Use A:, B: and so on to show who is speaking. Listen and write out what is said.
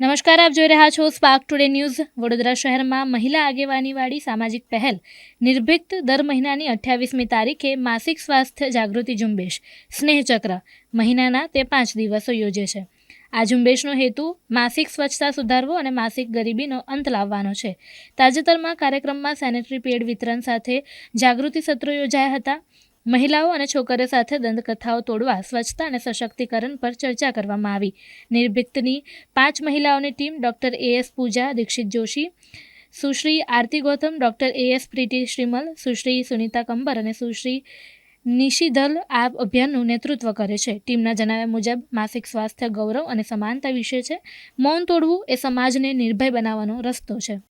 A: નમસ્કાર, આપ જોઈ રહ્યા છો સ્પાર્ક ટુડે ન્યૂઝ વડોદરા શહેરમાં મહિલા આગેવાનીવાળી સામાજિક પહેલ. નિર્ભિક્ત દર મહિનાની અઠ્યાવીસમી તારીખે માસિક સ્વાસ્થ્ય જાગૃતિ ઝુંબેશ. સ્નેહચક્ર. મહિનાના તે પાંચ દિવસો યોજે છે. આ ઝુંબેશનો હેતુ માસિક સ્વચ્છતા સુધારવો અને માસિક ગરીબીનો અંત લાવવાનો છે. તાજેતરમાં કાર્યક્રમમાં સેનેટરી પેડ વિતરણ સાથે જાગૃતિ સત્રો યોજાયા હતા. મહિલાઓ અને છોકરીઓ સાથે દંતકથાઓ તોડવા, સ્વચ્છતા અને સશક્તિકરણ પર ચર્ચા કરવામાં આવી. નિર્ભિક્તની પાંચ મહિલાઓની team doctor A S Pooja, Dixit Joshi, Sushri Aarti Gautam, doctor A S Preeti Shrimal, Sushri Sunita Kamber અને સુશ્રી નિશિધલ આ અભિયાનનું નેતૃત્વ કરે છે. ટીમના જણાવ્યા મુજબ, માસિક સ્વાસ્થ્ય, ગૌરવ અને સમાનતા વિશે છે. મૌન તોડવું એ સમાજને નિર્ભય બનાવવાનો રસ્તો છે.